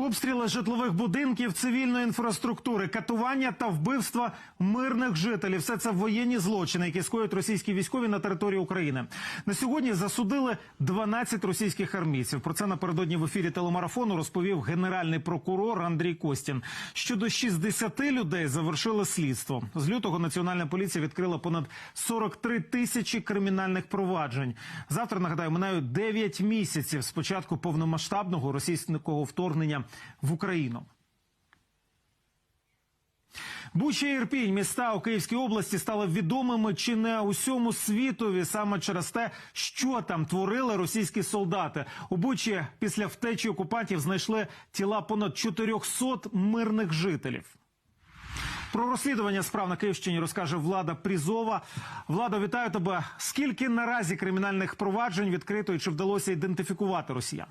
Обстріли житлових будинків, цивільної інфраструктури, катування та вбивства мирних жителів все це воєнні злочини, які скоюють російські військові на території України. На сьогодні засудили 12 російських армійців. Про це напередодні в ефірі телемарафону розповів генеральний прокурор Андрій Костін. Щодо 60 людей завершили слідство. З лютого національна поліція відкрила понад 43 тисячі кримінальних проваджень. Завтра нагадаю, минають 9 місяців з початку повномасштабного російського вторгнення в Україну. Буча і Ірпінь, міста у Київській області стали відомими чи не усьому світові саме через те, що там творили російські солдати. У Бучі після втечі окупантів знайшли тіла понад 400 мирних жителів. Про розслідування справ на Київщині розкаже Влада Прізова. Влада, вітаю тебе. Скільки наразі кримінальних проваджень відкрито і чи вдалося ідентифікувати росіян?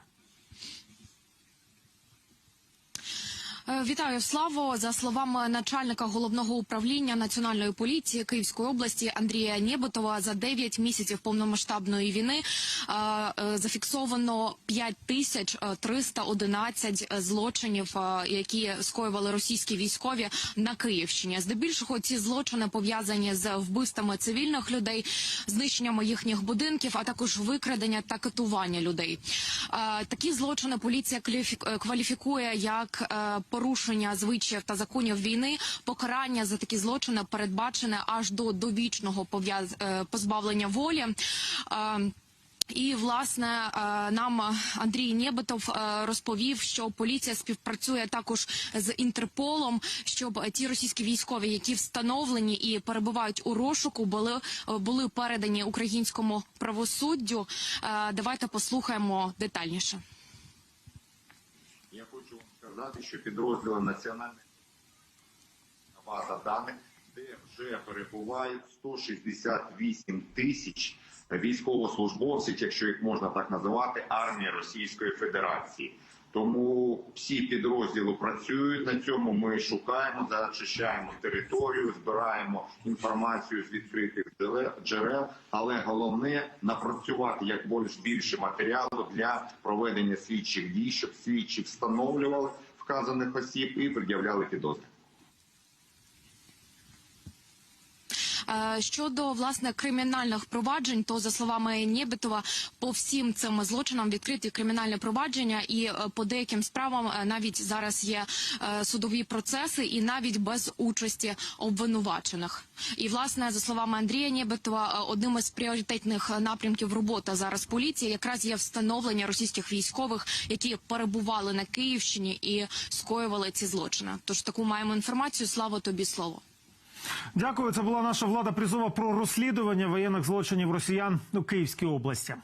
Вітаю Славо. За словами начальника головного управління національної поліції Київської області Андрія Нєботова, за 9 місяців повномасштабної війни е, е, зафіксовано 5311 злочинів, е, які скоювали російські військові на Київщині. Здебільшого ці злочини пов'язані з вбивствами цивільних людей, знищеннями їхніх будинків, а також викрадення та катування людей. Е, Такі злочини поліція кваліфі- е, кваліфікує як е, порушення звичаїв та законів війни. Покарання за такі злочини передбачене аж до довічного е, позбавлення волі. Е, і власне е, нам Андрій Нєбетов е, розповів, що поліція співпрацює також з Інтерполом, щоб ті російські військові, які встановлені і перебувають у розшуку, були були передані українському правосуддю. Давайте послухаємо детальніше. Я хочу вам сказати, що підрозділи національної база даних, де вже перебувають 168 тисяч військовослужбовців, якщо їх можна так називати, армії Російської Федерації. Тому всі підрозділи працюють на цьому. Ми шукаємо, зачищаємо територію, збираємо інформацію з відкритих джерел-. Але головне напрацювати як більш більше матеріалу для проведення слідчих дій, щоб слідчі встановлювали вказаних осіб і пред'являли підозри. Щодо власне кримінальних проваджень, то за словами Нєбетова, по всім цим злочинам відкриті кримінальні провадження, і е, по деяким справам е, навіть зараз є е, судові процеси, і навіть без участі обвинувачених. І власне за словами Андрія Нєбетова, е, одним із пріоритетних напрямків роботи зараз поліції якраз є встановлення російських військових, які перебували на Київщині і скоювали ці злочини. Тож таку маємо інформацію. Слава тобі слово. Дякую. Це була наша влада призова про розслідування воєнних злочинів росіян у Київській області.